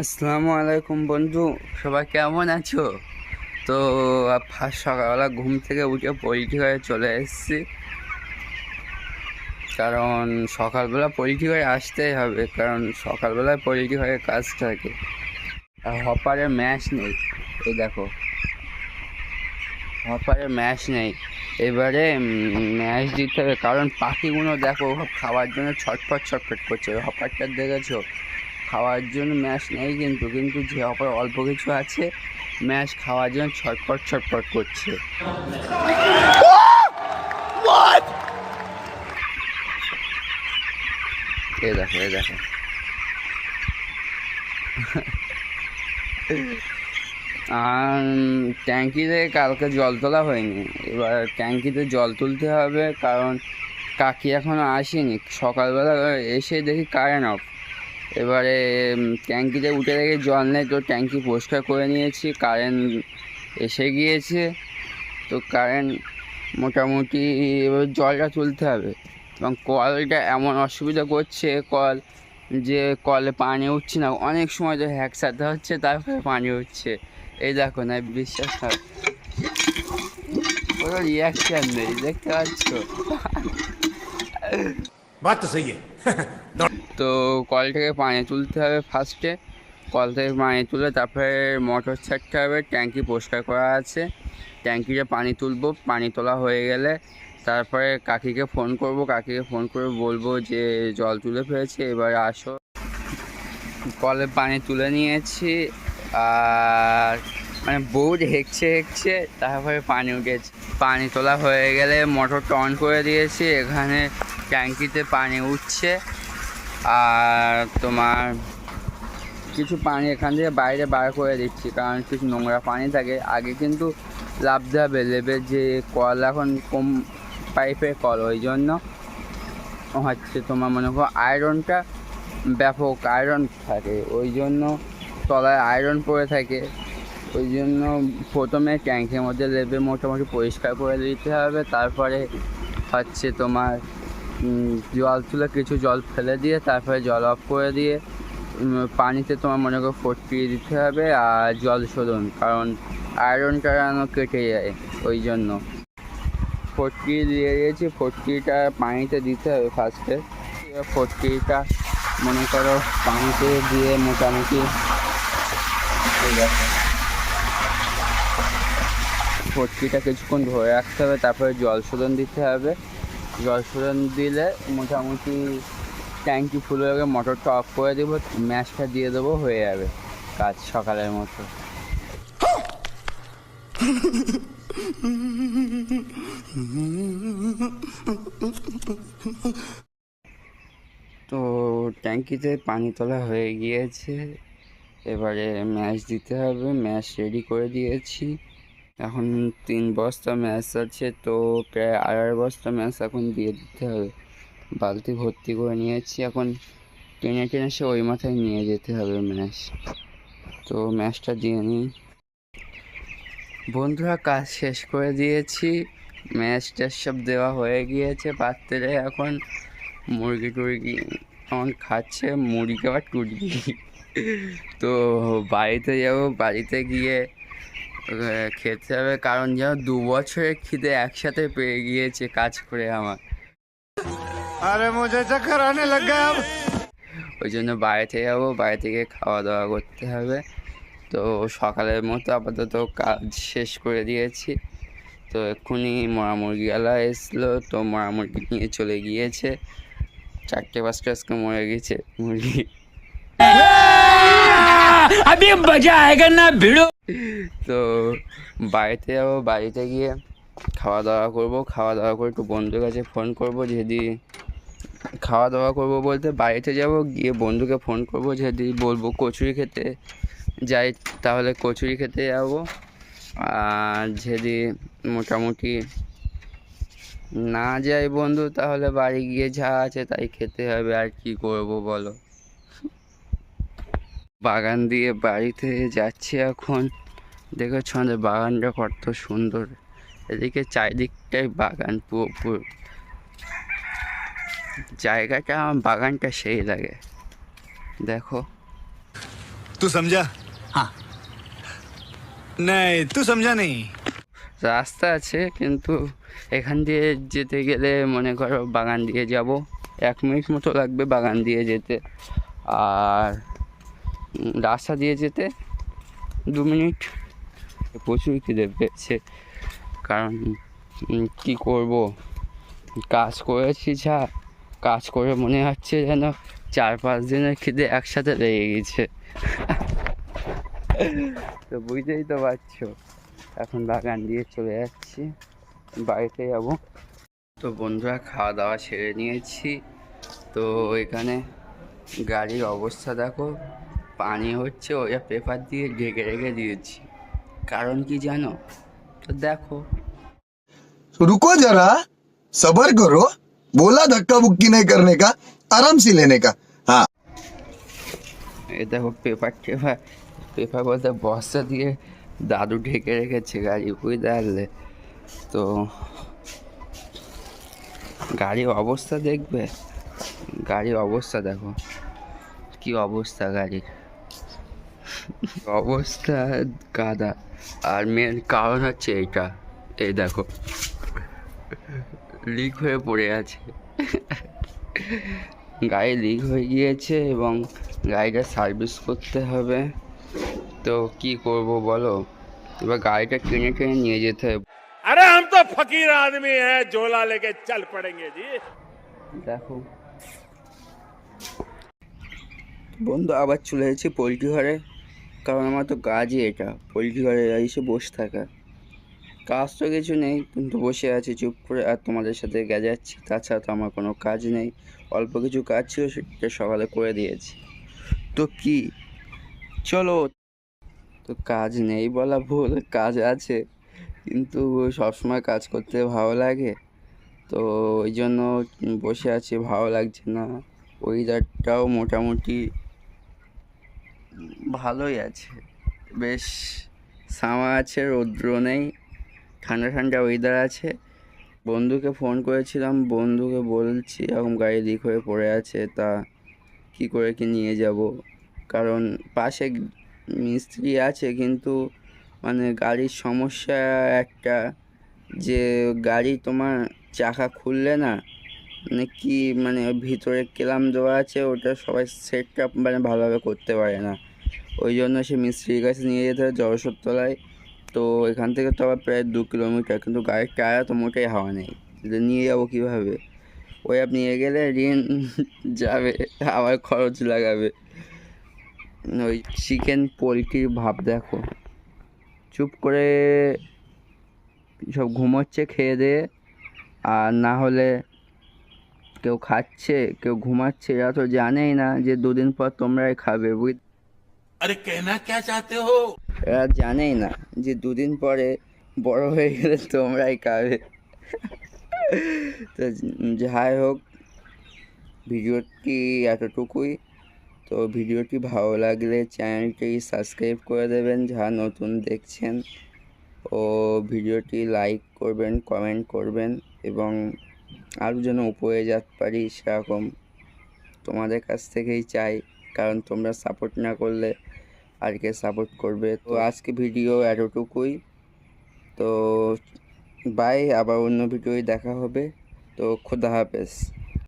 আসসালামু আলাইকুম বন্ধু। সবাই কেমন আছো? তো ফার্স্ট সকালবেলা ঘুম থেকে উঠে পোলট্রি হয়ে চলে এসেছি। কারণ সকালবেলা পোলট্রি হয়ে আসতেই হবে, কারণ সকালবেলায় পোলট্রি হয়ে কাজ থাকে। আর হপারে ম্যাশ নেই, এই দেখো। হপারে ম্যাশ নেই। এবারে ম্যাশ দিতে হবে। কারণ পাখিগুলো দেখো খাওয়ার জন্য ছটফট ছটফট করছে। হপারটা দেখেছ? খাওয়ার জন্য ম্যাশ নেই কিন্তু কিন্তু যে অপর অল্প কিছু আছে ম্যাশ খাওয়ার জন্য ছটফট ছটফট করছে। এ দেখো এ দেখো। আর ট্যাঙ্কিতে কালকে জল তোলা হয়নি। এবার ট্যাঙ্কিতে জল তুলতে হবে কারণ কাকি এখনও আসেনি। সকালবেলা এসে দেখি কারেন্ট অফ এবারে ট্যাঙ্কিতে উঠে রেখে জল নেই, তো ট্যাঙ্কি পরিষ্কার করে নিয়েছি কারেন্ট এসে গিয়েছে, তো কারেন্ট মোটামুটি এবার জলটা তুলতে হবে। এবং কলটা এমন অসুবিধা করছে কল যে কলে পানি উঠছে না, অনেক সময় তো হ্যাকসাতে হচ্ছে, তারপরে পানি উঠছে। এই দেখো না বিশ্বাস না কোনো নেই, দেখতে পাচ্ছ? বাট সেই তো কল থেকে পানি তুলতে হবে ফার্স্টে কল থেকে পানি তুলে তারপরে মোটর ছাড়তে হবে, ট্যাঙ্কি পরিষ্কার করা আছে। ট্যাঙ্কিতে পানি তুলবো, পানি তোলা হয়ে গেলে তারপরে কাকিকে ফোন করব, কাকিকে ফোন করে বলব যে জল তুলে ফেলেছে, এবার আসো। কলে পানি তুলে নিয়েছি, আর মানে বোর্ড হেঁকছে হেঁকছে, তারপরে পানি উঠেছে। পানি তোলা হয়ে গেলে মোটরটা অন করে দিয়েছি, এখানে ট্যাঙ্কিতে পানি উঠছে। আর তোমার কিছু পানি এখান থেকে বাইরে বার করে দিচ্ছি, কারণ কিছু নোংরা পানি থাকে। আগে কিন্তু লাভতে হবে লেবে যে কল এখন কম পাইপের কল, ওই জন্য হচ্ছে তোমার মনে করো আয়রনটা ব্যাপক আয়রন থাকে, ওই জন্য তলায় আয়রন পড়ে থাকে। ওই জন্য প্রথমে ট্যাঙ্কের মধ্যে লেবে মোটামুটি পরিষ্কার করে দিতে হবে, তারপরে হচ্ছে তোমার জল তুলে কিছু জল ফেলে দিয়ে, তারপরে জল অফ করে দিয়ে পানিতে তোমার মনে করো ফটকিয়ে দিতে হবে আর জল শোধন, কারণ আয়রনটা যেন কেটে যায় ওই জন্য। ফটকি দিয়ে দিয়েছি, ফটকিটা পানিতে দিতে হবে ফার্স্টে ফটকিটা মনে করো পানিতে দিয়ে মোটামুটি। ফটকিটা কিছুক্ষণ ধরে রাখতে হবে, তারপরে জল শোধন দিতে হবে। শোধন দিলে মোটামুটি ট্যাঙ্কি ফুল হয়ে গেলে মোটরটা অফ করে দেবো ম্যাশটা দিয়ে দেবো, হয়ে যাবে কাজ সকালের মতো। তো ট্যাঙ্কিতে পানি তোলা হয়ে গিয়েছে, এবারে ম্যাশ দিতে হবে ম্যাশ রেডি করে দিয়েছি। এখন তিন বস্তা ম্যাশ আছে, তো প্রায় আড়াই বস্তা ম্যাশ এখন দিয়ে দিতে হবে। বালতি ভর্তি করে নিয়েছি, এখন টেনে টেনে সে ওই মাথায় নিয়ে যেতে হবে ম্যাশ। তো ম্যাশটা দিয়ে নিই। বন্ধুরা, কাজ শেষ করে দিয়েছি। ম্যাশ ট্যাশ সব দেওয়া হয়ে গিয়েছে পাত্রে এখন। মুরগি টুরগি এখন খাচ্ছে, মুরগি আবার টুরগি। তো বাড়িতে যাব, বাড়িতে গিয়ে হ্যাঁ, খেতে হবে কারণ যেন দু বছরের খিদে একসাথে পেয়ে গিয়েছে কাজ করে আমার। আরে মজা খারানে লাগাম ওই জন্য বাইরে থেকে যাব বাইরে থেকে খাওয়া দাওয়া করতে হবে। তো সকালের মতো আপাতত কাজ শেষ করে দিয়েছি। তো এক্ষুনি মরা মুরগিওয়ালা এসলো তো মরা মুরগি নিয়ে চলে গিয়েছে। চারটে পাঁচটা আজকে মরে গেছে মুরগি। হ্যাঁ! আমি মজা আয়গা না ভিড়ো তো বাড়িতে যাব, বাড়িতে গিয়ে খাওয়া দাওয়া করব। খাওয়া দাওয়া করে একটু বন্ধুর কাছে ফোন করব যদি খাওয়া দাওয়া করব বলতে বাড়িতে যাব, গিয়ে বন্ধুকে ফোন করব যদি বলব কচুরি খেতে। যাই, তাহলে কচুরি খেতে যাব। আর যদি মোটামুটি না যাই বন্ধু, তাহলে বাড়ি গিয়ে যা আছে তাই খেতে হবে, আর কি করব বলো? বাগান দিয়ে বাড়িতে যাচ্ছি এখন। দেখেছ আমাদের বাগানটা কত সুন্দর। এদিকে চারিদিকটাই বাগান পুরোপুর। জায়গাটা আমার বাগানটা সেই লাগে। দেখো। তু সমঝা হ্যাঁ নাই তু সমঝা নেই রাস্তা আছে কিন্তু এখান দিয়ে যেতে গেলে মনে করো বাগান দিয়ে যাব। এক মিনিট মতো লাগবে বাগান দিয়ে যেতে। আর রাস্তা দিয়ে যেতে দু মিনিট। প্রচুর খিদে পেয়েছে। কারণ কী করব? কাজ করেছি যা, কাজ করে মনে হচ্ছে যেন চার পাঁচ দিনের খিদে একসাথে লেগে গেছে। তো বুঝতেই তো পারছ, এখন বাগান দিয়ে চলে যাচ্ছি, বাড়িতে যাব। তো বন্ধুরা, খাওয়া দাওয়া সেরে নিয়েছি। তো এখানে গাড়ির অবস্থা দেখো পানি হচ্ছে ওটা পেপার দিয়ে ঢেকে রেখে দিয়েছি কারণ কি জানো তো দেখো तो रुको जरा सबर करो बोला धक्का बुक्की नहीं करने का आराम से लेने का हाँ এই দেখো পেপার টেপার পেপার বলতে বস্তা দিয়ে দাদু ঢেকে রেখেছে গাড়ি বুঝতে পারলে তো গাড়ির অবস্থা দেখবে গাড়ির অবস্থা দেখো কি অবস্থা গাড়ির অবস্থা কাদা আর মেন কারণ হচ্ছে এইটা। এই দেখো। লিক হয়ে পড়ে আছে। গাড়ি লিক হয়ে গিয়েছে এবং গাড়িটা সার্ভিস করতে হবে। তো কি করব বলো? এবার গাড়িটা কিনে কিনে নিয়ে যেতে হবে। আরে আম তো ফকির আদমি হ্যাঁ ঝোলা লেগে চল পড়েঙ্গে জি দেখো। বন্ধু আবার চলে এসেছি পোলট্রি ঘরে। কারণ আমার তো কাজই এটা। পোলট্রি ঘরে এসে বসে থাকা। কাজ তো কিছু নেই, কিন্তু বসে আছি, চুপ করে। আর তোমাদের সাথে গেজাচ্ছি তাছাড়া তো আমার কোনো কাজ নেই। অল্প কিছু কাজ ছিল, সেটা সকালে করে দিয়েছি। তো কি? চলো। তো কাজ নেই বলা ভুল, কাজ আছে। কিন্তু সবসময় কাজ করতে ভালো লাগে। তো ওই জন্য বসে আছি, ভালো লাগছে না। ওয়েদারটাও মোটামুটি ভালোই আছে। বেশ সামা আছে, রৌদ্র নেই, ঠান্ডা ঠান্ডা ওয়েদার আছে। বন্ধুকে ফোন করেছিলাম, বন্ধুকে বলছি এরকম গাড়ি লিক হয়ে পড়ে আছে, তা কি করে কি নিয়ে যাব? কারণ পাশে মিস্ত্রি আছে, কিন্তু মানে গাড়ির সমস্যা একটা যে গাড়ি তোমার চাকা খুললে না মানে কি মানে ভিতরে কেলাম দেওয়া আছে, ওটা সবাই সেটটা মানে ভালোভাবে করতে পারে না। ওই জন্য সে মিস্ত্রির কাছে নিয়ে যেতে হয় জড়সরতলায় তো এখান থেকে তো আবার প্রায় দু কিলোমিটার, কিন্তু গাড়ির টায়ার তো মোটেই হাওয়া নেই। নিয়ে যাব কীভাবে? ওই আপনি নিয়ে গেলে ঋণ যাবে, আবার খরচ লাগাবে। ওই চিকেন পোলট্রির ভাব দেখো। চুপ করে সব ঘুমোচ্ছে খেয়ে দিয়ে, আর না হলে কেউ খাচ্ছে, কেউ ঘুমাচ্ছে, এরা তো জানেই না যে দুদিন পর তোমরাই খাবে, বুঝ আরে কেনা কে চাতে হো? এরা জানেই না যে দুদিন পরে বড় হয়ে গেলে তোমরাই খাবে। তো যাই হোক ভিডিওটি এতটুকুই? তো ভিডিওটি ভালো লাগলে চ্যানেলটি সাবস্ক্রাইব করে দেবেন যারা নতুন দেখছেন। ও ভিডিওটি লাইক করবেন, কমেন্ট করবেন এবং আরও যেন উপরে যাতে পারি সেরকম তোমাদের কাছ থেকেই চাই। কারণ তোমরা সাপোর্ট না করলে আর কে সাপোর্ট করবে। তো আজকে ভিডিও এতটুকুই। তো বাই আবার অন্য ভিডিওয় দেখা হবে। তো খোদা হাফেজ।